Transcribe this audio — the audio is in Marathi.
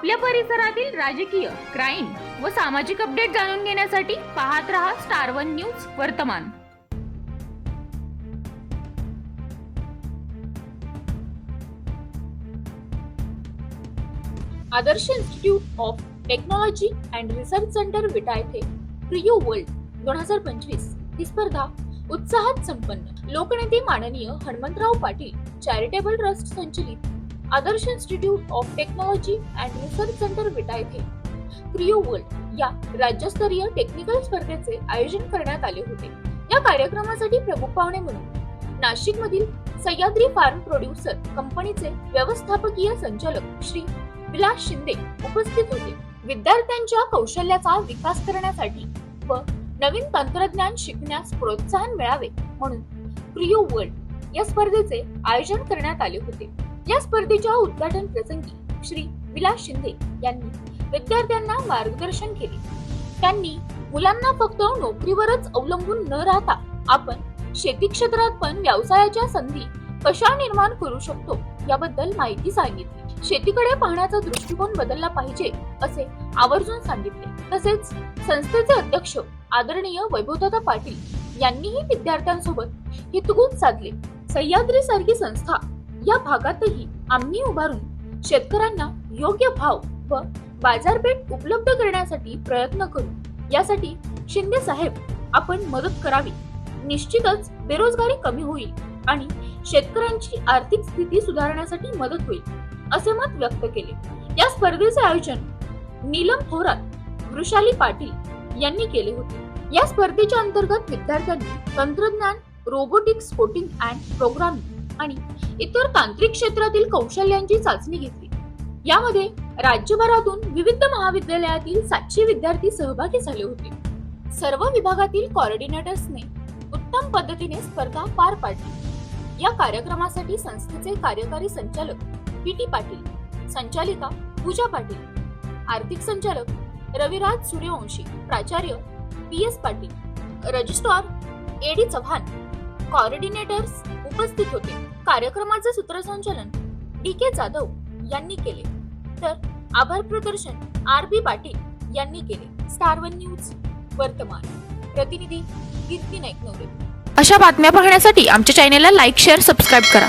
आपल्या परिसरातील राजकीय क्राईम व सामाजिक अपडेट जाणून घेण्यासाठी पाहत रहा स्टार वन न्यूज वर्तमान. Adarsh institute of technology and research centre Vita येथे प्रियू वर्ल्ड दोन हजार पंचवीस ही स्पर्धा उत्साहात संपन्न. लोकनेते माननीय हनुमंतराव पाटील चॅरिटेबल ट्रस्ट संचलित Adarsh institute of technology and research centre Vita येथे. क्रिओ वर्ल्ड या राज्यस्तरीय टेक्निकल स्पर्धेचे आयोजन करण्यात आले होते. या कार्यक्रमासाठी प्रमुख पाहुणे म्हणून नाशिक मधील सह्याद्री फार्म प्रोड्युसर कंपनीचे व्यवस्थापकीय संचालक श्री विलास शिंदे उपस्थित होते. विद्यार्थ्यांच्या कौशल्याचा विकास करण्यासाठी व नवीन तंत्रज्ञान शिकण्यास प्रोत्साहन मिळावे म्हणून क्रिओ वर्ल्ड या स्पर्धेचे आयोजन करण्यात आले होते. या स्पर्धेच्या उद्घाटन प्रसंगी श्री विलास शिंदे यांनी विद्यार्थ्यांना मार्गदर्शन केले. त्यांनी मुलांना फक्त नोकरीवरच अवलंबून न राहता आपण शेती क्षेत्रात पण व्यवसायाच्या संधी कशा निर्माण करू शकतो याबद्दल माहिती सांगितली. शेतीकडे पाहण्याचा दृष्टिकोन बदलला पाहिजे असे आवर्जून सांगितले. तसेच संस्थेचे अध्यक्ष आदरणीय वैभवदादा पाटील यांनीही विद्यार्थ्यांसोबत हितगुज साधले. सह्याद्री सारखी संस्था या भागातही आम्ही उभारून शेतकऱ्यांना योग्य भाव व बाजारपेठ उपलब्ध करण्यासाठी प्रयत्न करू. यासाठी शिंदे साहेब आपण मदत करावी. निश्चितच बेरोजगारी कमी होईल आणि शेतकऱ्यांची आर्थिक स्थिती सुधारण्यासाठी मदत होईल असे मत व्यक्त केले. या स्पर्धेचे आयोजन नीलम थोरात वृषाली पाटील यांनी केले होते. या स्पर्धेच्या अंतर्गत विद्यार्थ्यांनी तंत्रज्ञान रोबोटिक्स कोटिंग अँड प्रोग्रामिंग आणि इतर तांत्रिक क्षेत्रातील कौशल्यांची चाचणी घेतली. यामध्ये राज्यभरातून विविध महाविद्यालयातील सातशे विद्यार्थी सहभागी झाले होते. सर्व विभागातील कॉर्डिनेटर्सने उत्तम पद्धतीने स्पर्धा पार पाडली. या कार्यक्रमासाठी संस्थेचे कार्यकारी संचालक पी टी पाटील संचालिका पूजा पाटील आर्थिक संचालक रविराज सूर्यवंशी प्राचार्य P S Patil registrar A D Chavan coordinators उपस्थित होते. कार्यक्रमाचे सूत्रसंचालन डी के जाधव यांनी केले. तर आभार प्रदर्शन आर बी पाटील यांनी केले. स्टार वन न्यूज वर्तमान. प्रतिनिधी कीर्ती नाईक नवरे. अशा बातम्या पाहण्यासाठी आमच्या चॅनेलला लाईक शेअर सबस्क्राईब करा.